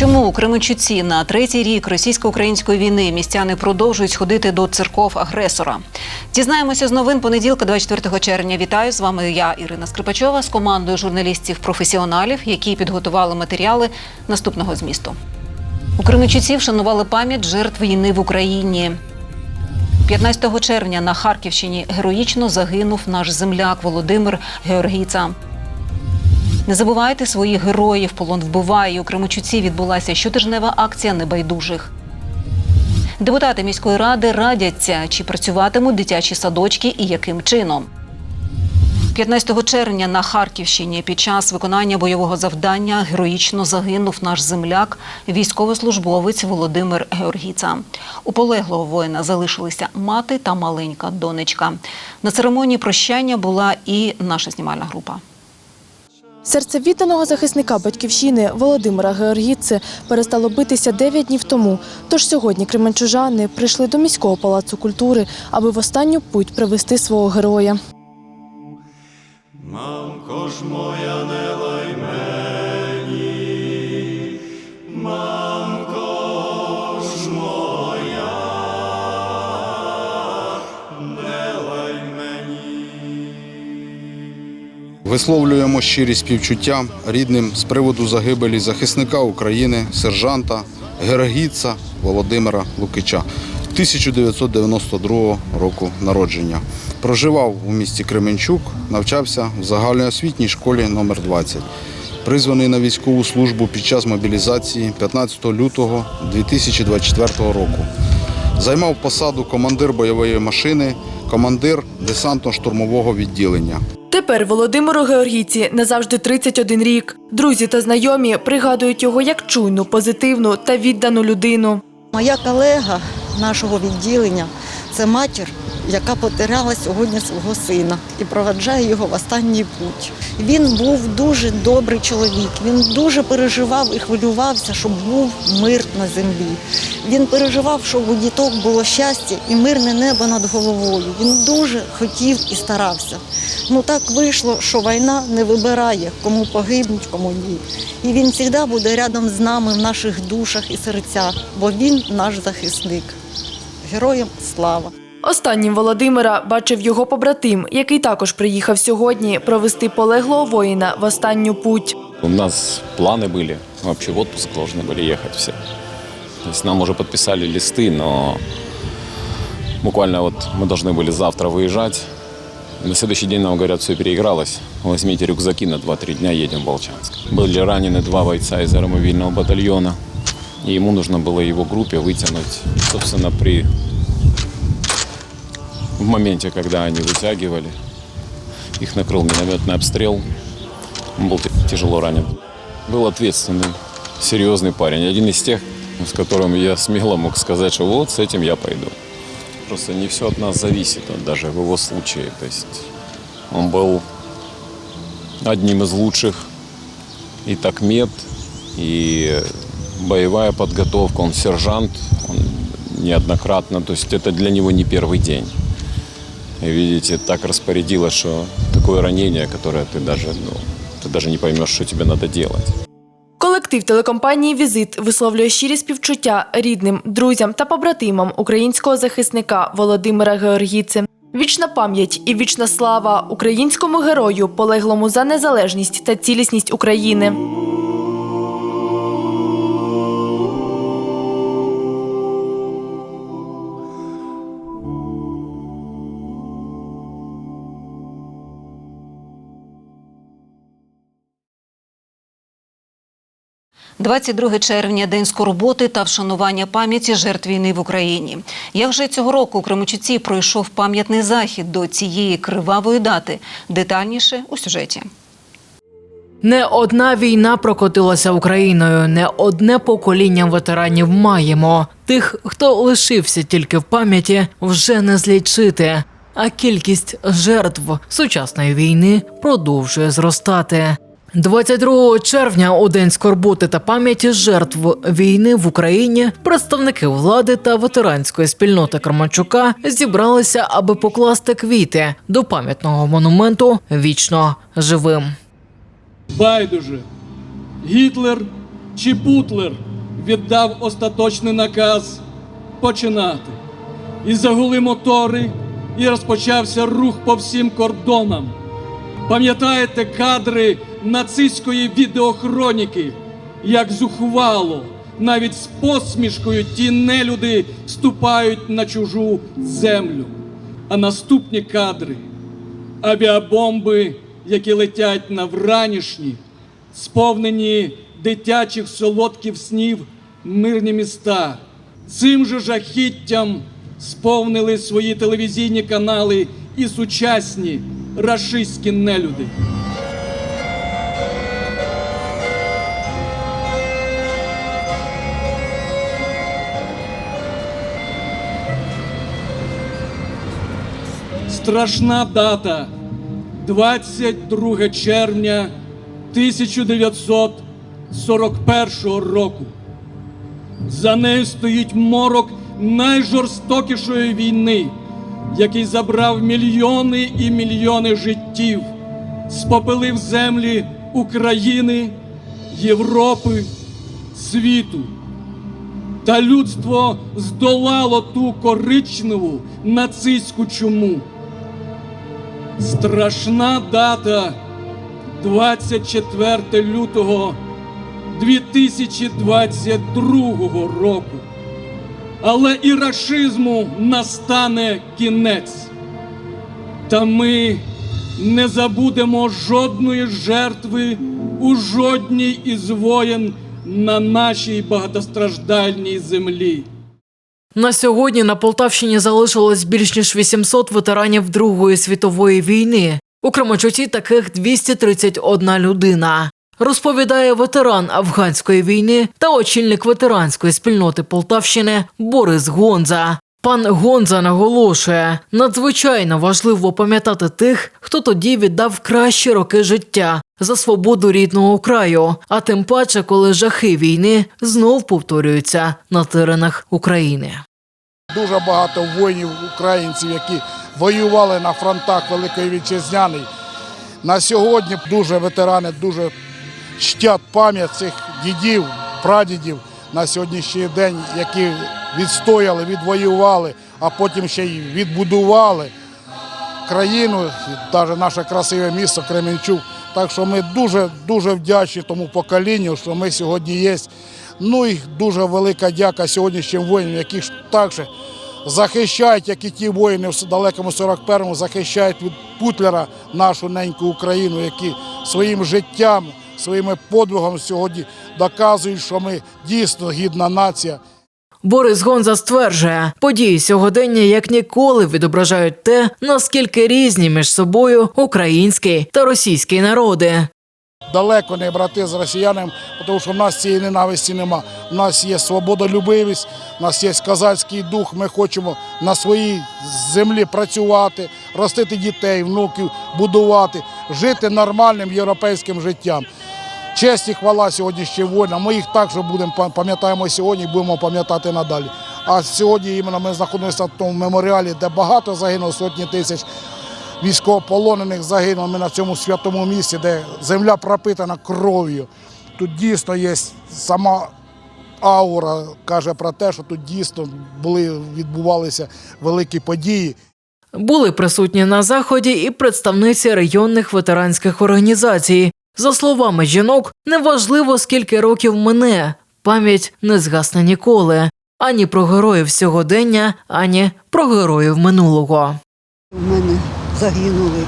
Чому у Кременчуці на третій рік російсько-української війни містяни продовжують ходити до церков агресора? Дізнаємося з новин понеділка, 24 червня. Вітаю з вами. Я Ірина Скрипачова з командою журналістів-професіоналів, які підготували матеріали наступного змісту. У Кременчуці вшанували пам'ять жертв війни в Україні. 15 червня на Харківщині героїчно загинув наш земляк Володимир Георгійца. Не забувайте своїх героїв, полон вбиває. У Кременчуці відбулася щотижнева акція небайдужих. Депутати міської ради радяться, чи працюватимуть дитячі садочки і яким чином. 15 червня на Харківщині під час виконання бойового завдання героїчно загинув наш земляк, військовослужбовець Володимир Георгіца. У полеглого воїна залишилися мати та маленька донечка. На церемонії прощання була і наша знімальна група. Серце відданого захисника батьківщини Володимира Георгіци перестало битися 9 днів тому. Тож сьогодні кременчужани прийшли до міського палацу культури, аби в останню путь привести свого героя. Мамко ж моя не Висловлюємо щирі співчуття рідним з приводу загибелі захисника України, сержанта Гергіца Володимира Лукича 1992 року народження. Проживав у місті Кременчук, навчався в загальноосвітній школі номер 20 Призваний на військову службу під час мобілізації 15 лютого 2024 року. Займав посаду командир бойової машини, командир десантно-штурмового відділення. Тепер Володимиру Георгійці назавжди 31 рік. Друзі та знайомі пригадують його як чуйну, позитивну та віддану людину. Моя колега нашого відділення це матір, яка потеряла сьогодні свого сина і проведжає його в останній путь. Він був дуже добрий чоловік. Він дуже переживав і хвилювався, щоб був мир на землі. Він переживав, щоб у діток було щастя і мирне небо над головою. Він дуже хотів і старався. Ну так вийшло, що війна не вибирає, кому погибнуть, кому ні. І він завжди буде рядом з нами в наших душах і серцях, бо він наш захисник. Героям слава! Останнім Володимира бачив його побратим, який також приїхав сьогодні провести полеглого воїна в останню путь. У нас планы были, вообще в отпуск должны были ехать все. То есть нам уже подписали листы, но буквально вот мы должны были завтра выезжать. И на следующий день нам говорят, все переигралось. Возьмите рюкзаки на 2-3 дня, едем в Волчанск. Были ранены два бойца из аэромобильного батальона. И ему нужно было его группе вытянуть. Собственно, при... В моменте, когда они вытягивали, их накрыл минометный обстрел. Он был тяжело ранен. Был ответственный, серьезный парень. Один из тех, с которым я смело мог сказать, что вот с этим я пойду. Просто не все от нас зависит, вот даже в его случае. То есть он был одним из лучших и такмет, и боевая подготовка. Он сержант, он неоднократно. То есть это для него не первый день. Видите, так распорядилось, что такое ранение, которое ты даже, ну, ты даже не поймешь, что тебе надо делать. Колектив телекомпанії Візит висловлює щирі співчуття рідним, друзям та побратимам українського захисника Володимира Георгіци. Вічна пам'ять і вічна слава українському герою, полеглому за незалежність та цілісність України. – 22 червня – День скорботи та вшанування пам'яті жертв війни в Україні. Як же цього року у Кременчуці пройшов пам'ятний захід до цієї кривавої дати? Детальніше у сюжеті. Не одна війна прокотилася Україною, не одне покоління ветеранів маємо. Тих, хто лишився тільки в пам'яті, вже не злічити. А кількість жертв сучасної війни продовжує зростати. 22 червня, у день скорботи та пам'яті жертв війни в Україні, представники влади та ветеранської спільноти Кременчука зібралися, аби покласти квіти до пам'ятного монументу вічно живим. байдуже, Гітлер чи Путлер, віддав остаточний наказ починати. І загули мотори, і розпочався рух по всім кордонам. Пам'ятаєте кадри нацистської відеохроніки, як зухвало, навіть з посмішкою ті нелюди ступають на чужу землю. А наступні кадри авіабомби, які летять на вранішні, сповнені дитячих солодких снів мирні міста. Цим же жахіттям сповнили свої телевізійні канали і сучасні рашистські нелюди. Страшна дата 22 червня 1941 року. За нею стоїть морок найжорстокішої війни, який забрав мільйони і мільйони життів, спопилив землі України, Європи, світу. Та людство здолало ту коричневу нацистську чуму. Страшна дата 24 лютого 2022 року. Але і рашизму настане кінець. Та ми не забудемо жодної жертви у жодній із воєн на нашій багатостраждальній землі. На сьогодні на Полтавщині залишилось більш ніж 800 ветеранів Другої світової війни. У Кременчуці таких 231 людина. Розповідає ветеран афганської війни та очільник ветеранської спільноти Полтавщини Борис Гонза. Пан Гонза наголошує, надзвичайно важливо пам'ятати тих, хто тоді віддав кращі роки життя за свободу рідного краю, а тим паче, коли жахи війни знов повторюються на теренах України. Дуже багато воїнів українців, які воювали на фронтах Великої Вітчизняної. На сьогодні дуже ветерани дуже чтять пам'ять цих дідів, прадідів на сьогоднішній день, які відстояли, відвоювали, а потім ще й відбудували країну, навіть наше красиве місто Кременчук. Так що ми дуже дуже вдячні тому поколінню, що ми сьогодні є. Ну і дуже велика дяка сьогоднішнім воїнам, які також захищають, як і ті воїни в далекому 41-му, захищають від Путлера нашу неньку Україну, які своїм життям, своїми подвигом сьогодні доказують, що ми дійсно гідна нація. Борис Гонза стверджує, події сьогодення як ніколи відображають те, наскільки різні між собою український та російський народи. далеко не брати з росіянами, тому що в нас цієї ненависті нема. У нас є свободолюбивість, у нас є козацький дух. Ми хочемо на своїй землі працювати, ростити дітей, внуків, будувати, жити нормальним європейським життям. Честь і хвала сьогоднішнім воїнам. Ми їх також будемо пам'ятаємо сьогодні і будемо пам'ятати надалі. А сьогодні іменно ми знаходимося в тому меморіалі, де багато загинуло сотні тисяч військовополонених загинуло ми на цьому святому місці, де земля пропитана кров'ю. Тут дійсно є сама аура, каже про те, що тут дійсно були, відбувалися великі події. Були присутні на заході і представниці районних ветеранських організацій. За словами жінок, неважливо скільки років мине, пам'ять не згасне ніколи ані про героїв сьогодення, ані про героїв минулого. У мене загинули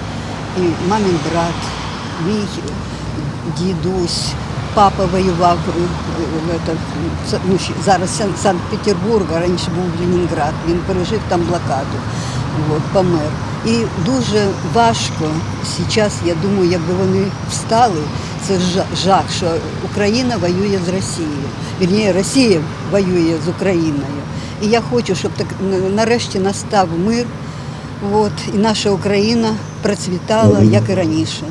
і мамин брат, мій дідусь, папа воював в, ну, зараз Сан- Санкт-Петербург, а раніше був Ленінград. Він пережив там блокаду, от, помер. І дуже важко зараз, я думаю, якби вони встали, це жа- жах, що Україна воює з Росією. Вірніше, Росія воює з Україною. І я хочу, щоб так нарешті настав мир. От, і наша Україна процвітала, як і раніше.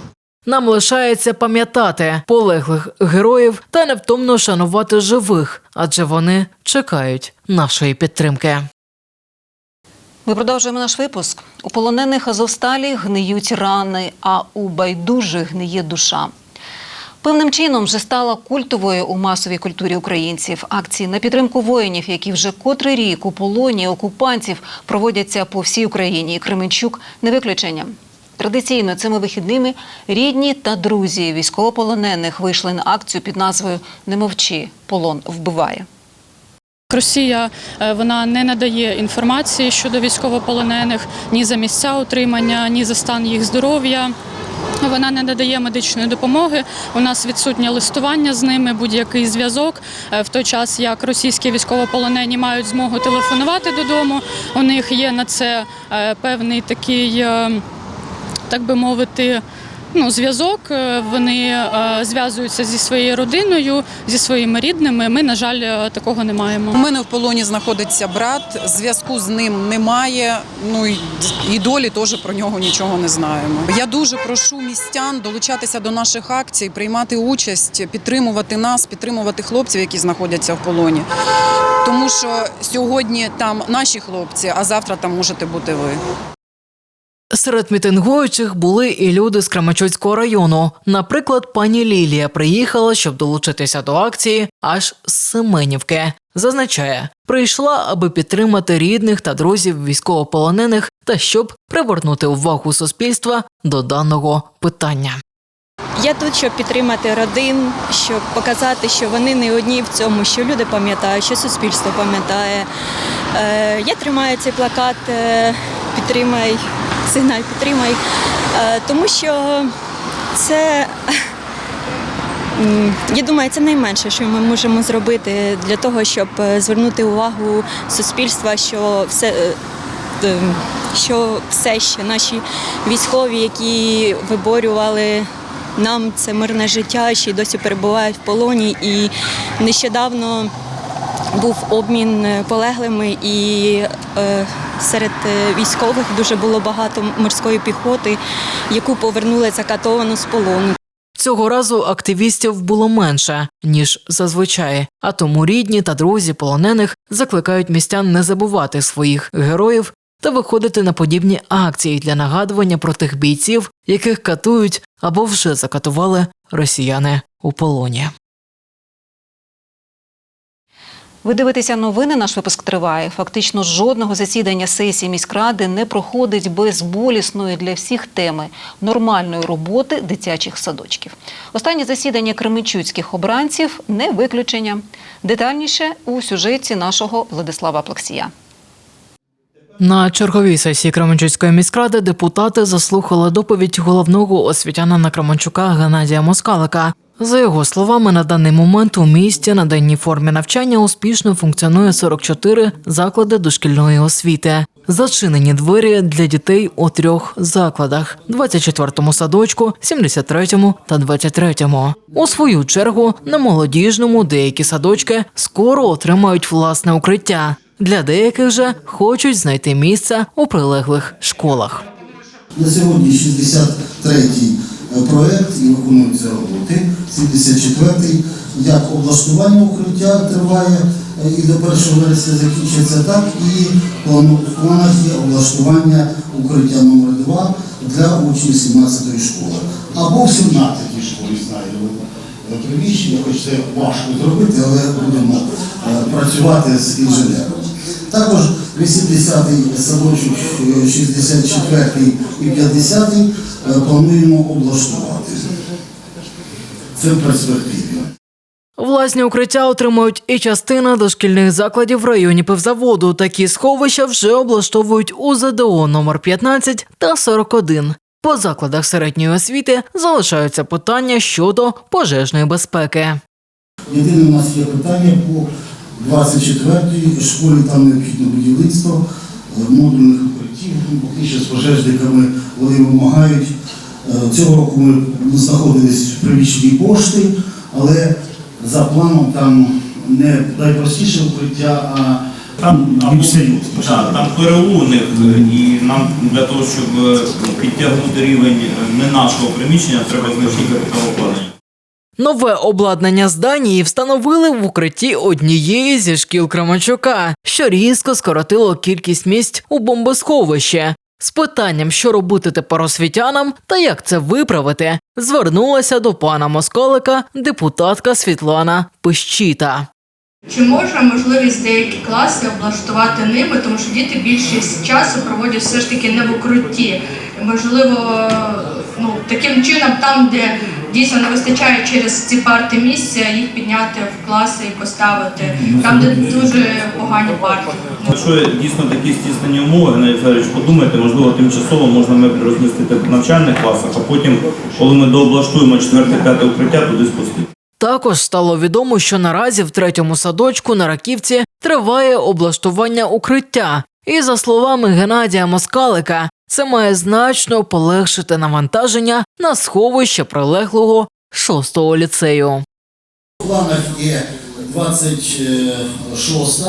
Нам лишається пам'ятати полеглих героїв та невтомно шанувати живих, адже вони чекають нашої підтримки. Ми продовжуємо наш випуск. У полонених Азовсталі гниють рани, а у байдужих гниє душа. Певним чином вже стала культовою у масовій культурі українців. Акції на підтримку воїнів, які вже котрий рік у полоні окупантів проводяться по всій Україні. І Кременчук не виключення. Традиційно цими вихідними рідні та друзі військовополонених вийшли на акцію під назвою Не мовчи, полон вбиває. Росія е, вона не надає інформації щодо військовополонених ні за місця утримання, ні за стан їх здоров'я. Вона не надає медичної допомоги. У нас відсутнє листування з ними, будь-який зв'язок. Е, В той час як російські військовополонені мають змогу телефонувати додому. У них є на це е, певний такий, так би мовити. Ну, зв'язок Е, вони е, зв'язуються зі своєю родиною, зі своїми рідними. Ми, на жаль, е, такого не маємо. У мене в полоні знаходиться брат, зв'язку з ним немає. Ну і, долі теж про нього нічого не знаємо. Я дуже прошу містян долучатися до наших акцій, приймати участь, підтримувати нас, підтримувати хлопців, які знаходяться в полоні. Тому що сьогодні там наші хлопці, а завтра там можете бути ви. Серед мітингуючих були і люди з Кременчуцького району. Наприклад, пані Лілія приїхала, щоб долучитися до акції аж з Семенівки. Зазначає, прийшла, аби підтримати рідних та друзів військовополонених та щоб привернути увагу суспільства до даного питання. Я тут, щоб підтримати родин, щоб показати, що вони не одні в цьому, що люди пам'ятають, що суспільство пам'ятає. Е, я тримаю цей плакат е, Підтримай, сигналь підтримай, е, тому що це. Я думаю, це найменше, що ми можемо зробити для того, щоб е, звернути увагу суспільства, що все, е, що все ще наші військові, які виборювали нам це мирне життя, ще й досі перебувають в полоні. І нещодавно був обмін е, полеглими, і е, серед е, військових дуже було багато морської піхоти, яку повернули закатовану з полону. Цього разу активістів було менше ніж зазвичай, а тому рідні та друзі полонених закликають містян не забувати своїх героїв та виходити на подібні акції для нагадування про тих бійців, яких катують або вже закатували росіяни у полоні. Ви дивитеся новини. Наш випуск триває. Фактично жодного засідання сесії міськради не проходить без болісної для всіх теми нормальної роботи дитячих садочків. Останнє засідання кременчуцьких обранців не виключення. Детальніше у сюжеті нашого Владислава Плаксія. На черговій сесії Кременчуцької міськради депутати заслухали доповідь головного освітянина Кременчука Геннадія Москалика. За його словами, на даний момент у місті на денній формі навчання успішно функціонує 44 заклади дошкільної освіти. Зачинені двері для дітей у трьох закладах: 24-му садочку, 73-му та 23-му. У свою чергу на молодіжному деякі садочки скоро отримають власне укриття. Для деяких же хочуть знайти місце у прилеглих школах. На сьогодні 63-й проект і виконуються роботи. 74-й як облаштування укриття триває е, і до 1 вересня закінчиться, так і в планах є облаштування укриття номер 2 для учнів 17-ї школи. Або в 17-й школі знайдемо е, приміщення, хоч це важко зробити, але будемо е, працювати з інженером. Також 80-й садочок, е, 64-й і 50-й е, плануємо облаштувати. Це в перспективі. Власні укриття отримують і частина дошкільних закладів в районі пивзаводу. Такі сховища вже облаштовують у ЗДО номер 15 та 41. По закладах середньої освіти залишаються питання щодо пожежної безпеки. Єдине у нас є питання по 24-й школі, там необхідне будівництво е, модульних укриттів. Ну, Поки що з пожежниками вони вимагають. Е, Цього року ми знаходились в приміщенні пошти, але за планом там не найпростіше укриття, а Там, серйозне. там ПРУ у них, е, і нам для того, щоб підтягнути рівень не нашого приміщення, треба значні капіталовкладення. Нове обладнання зданії встановили в укритті однієї зі шкіл Крамачука, що різко скоротило кількість місць у бомбосховищі. З питанням, що робити тепер освітянам та як це виправити, звернулася до пана Москалика депутатка Світлана Пищіта. Чи можна можливість деякі класи облаштувати ними, тому що діти більшість часу проводять все ж таки не в укрутті. Можливо, ну таким чином, там, де дійсно не вистачає через ці парти місця, їх підняти в класи і поставити. Там, де дуже погані парти. Якщо дійсно такі стіснені умови, Геннадій Федорович, подумайте, можливо, тимчасово можна ми розмістити в навчальних класах, а потім, коли ми дооблаштуємо 4-5 укриття, туди спустити. Також стало відомо, що наразі в третьому садочку на Раківці триває облаштування укриття. І за словами Геннадія Москалика, це має значно полегшити навантаження на сховище прилеглого шостого ліцею. В планах є 26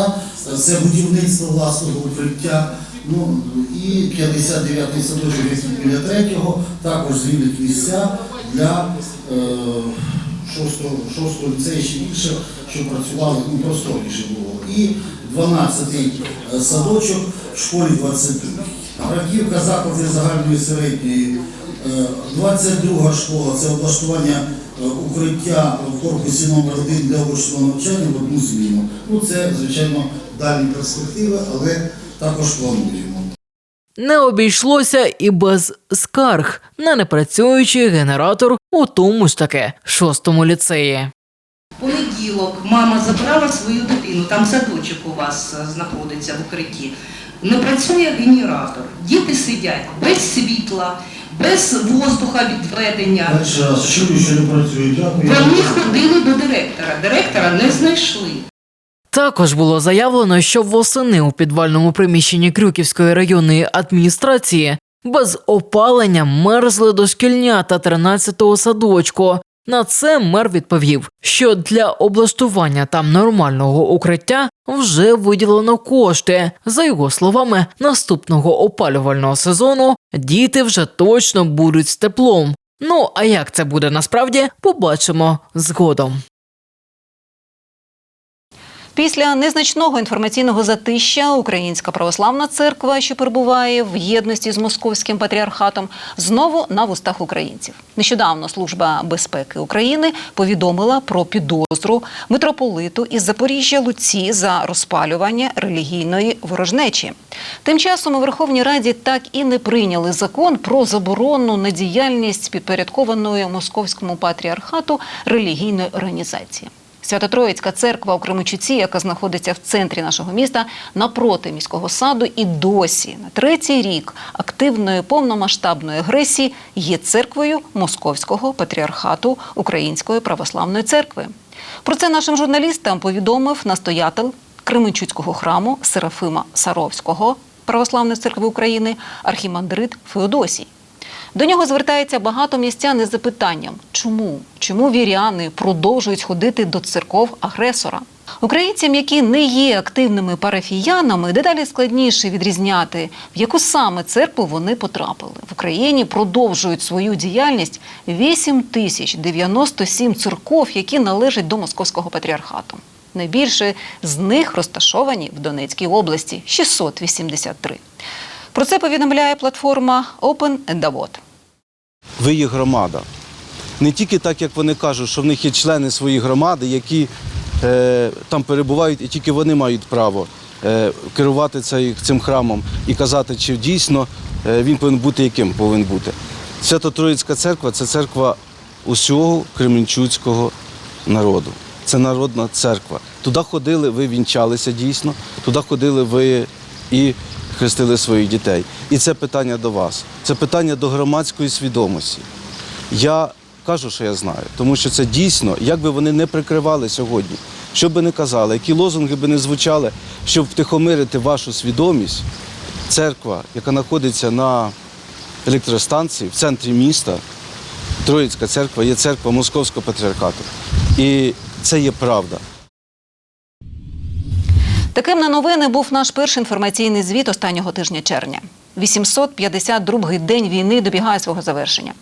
це будівництво власного укриття. Ну і 59-й садочок біля третього також звільнить місця для е, шостого, шостого ліцею ще більше, щоб працювали ну, просторніше було. І 12-й садочок в школі 22. Раківка заклади загальної середньої. Е, 22 школа це облаштування е, укриття в корпусі номер 1 для очного навчання в одну зміну. Ну це, звичайно, дальні перспективи, але також плануємо. Не обійшлося і без скарг на непрацюючий генератор у тому ж таки шостому ліцеї. Понеділок мама забрала свою дитину, там садочок у вас е, знаходиться в укритті. Не працює генератор. Діти сидять без світла, без воздуха відведення. Чую, що не працює. Вони ходили до директора. Директора не знайшли. Також було заявлено, що восени у підвальному приміщенні Крюківської районної адміністрації без опалення мерзли дошкільнята 13-го садочку. На це мер відповів, що для облаштування там нормального укриття вже виділено кошти. За його словами, наступного опалювального сезону діти вже точно будуть з теплом. Ну а як це буде насправді, побачимо згодом. Після незначного інформаційного затища Українська православна церква, що перебуває в єдності з московським патріархатом, знову на вустах українців. Нещодавно служба безпеки України повідомила про підозру митрополиту із Запоріжжя Луці за розпалювання релігійної ворожнечі. Тим часом у Верховній Раді так і не прийняли закон про заборону на діяльність підпорядкованої московському патріархату релігійної організації. Свято-Троїцька церква у Кременчуці, яка знаходиться в центрі нашого міста, напроти міського саду, і досі на третій рік активної повномасштабної агресії є церквою Московського патріархату Української православної церкви. Про це нашим журналістам повідомив настоятель Кременчуцького храму Серафима Саровського Православної церкви України архімандрит Феодосій. До нього звертається багато містян із запитанням, чому? Чому віряни продовжують ходити до церков агресора? Українцям, які не є активними парафіянами, дедалі складніше відрізняти, в яку саме церкву вони потрапили. В Україні продовжують свою діяльність 8 тисяч 97 церков, які належать до московського патріархату. Найбільше з них розташовані в Донецькій області 683. Про це повідомляє платформа Open Endavot. ви є громада. Не тільки так, як вони кажуть, що в них є члени своєї громади, які е, там перебувають, і тільки вони мають право е, керувати цей, цим храмом і казати, чи дійсно е, він повинен бути, яким повинен бути. Свято-Троїцька церква це церква усього кременчуцького народу. Це народна церква. Туди ходили, ви вінчалися дійсно, туди ходили ви і хрестили своїх дітей. І це питання до вас. Це питання до громадської свідомості. Я кажу, що я знаю, тому що це дійсно, як би вони не прикривали сьогодні, що би не казали, які лозунги би не звучали, щоб втихомирити вашу свідомість, церква, яка знаходиться на електростанції в центрі міста, Троїцька церква є церква Московського патріархату. І це є правда. Таким на новини був наш перший інформаційний звіт останнього тижня червня. 852-й день війни добігає свого завершення.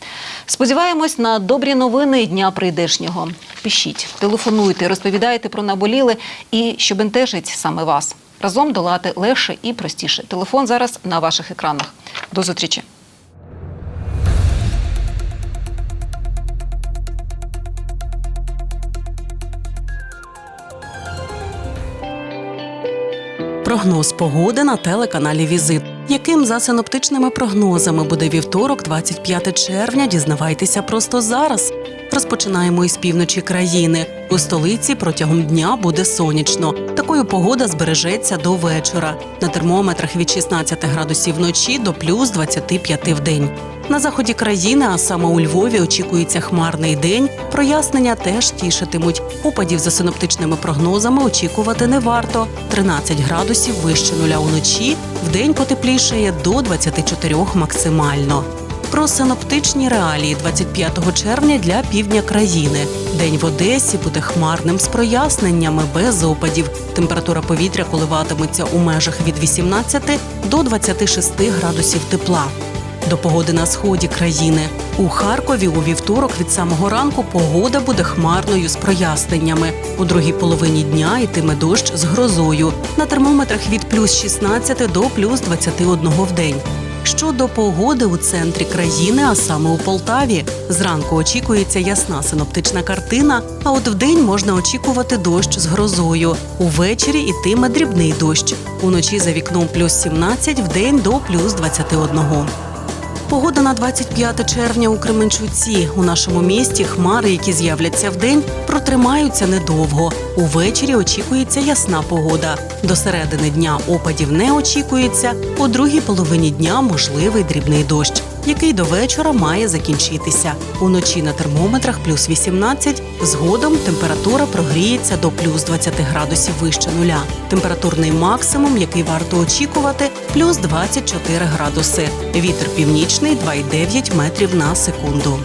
Сподіваємось на добрі новини дня прийдешнього. Пишіть, телефонуйте, розповідайте про наболіле і що бентежить саме вас. Разом долати легше і простіше. Телефон зараз на ваших екранах. До зустрічі. Прогноз погоди на телеканалі Візит. Яким за синоптичними прогнозами буде вівторок, 25 червня, дізнавайтеся просто зараз. Розпочинаємо із півночі країни. У столиці протягом дня буде сонячно. Такою погода збережеться до вечора. На термометрах від 16 градусів вночі до плюс 25 в день. На заході країни, а саме у Львові, очікується хмарний день. Прояснення теж тішитимуть. Опадів за синоптичними прогнозами очікувати не варто. 13 градусів вище нуля уночі, вдень потеплішає до 24 максимально. Про синоптичні реалії 25 червня для півдня країни. День в Одесі буде хмарним з проясненнями без опадів. Температура повітря коливатиметься у межах від 18 до 26 градусів тепла. До погоди на сході країни у Харкові у вівторок від самого ранку погода буде хмарною з проясненнями. У другій половині дня йтиме дощ з грозою. На термометрах від плюс 16 до плюс 21 в день. Щодо погоди у центрі країни, а саме у Полтаві, зранку очікується ясна синоптична картина. А от вдень можна очікувати дощ з грозою. Увечері ітиме дрібний дощ. Уночі за вікном плюс 17, вдень до плюс 21. Погода на 25 червня у Кременчуці. У нашому місті хмари, які з'являться вдень, протримаються недовго. Увечері очікується ясна погода. До середини дня опадів не очікується. У другій половині дня можливий дрібний дощ, який до вечора має закінчитися. Уночі на термометрах плюс 18, згодом температура прогріється до плюс 20 градусів вище нуля. Температурний максимум, який варто очікувати, плюс 24 градуси. Вітер північний 2,9 метрів на секунду.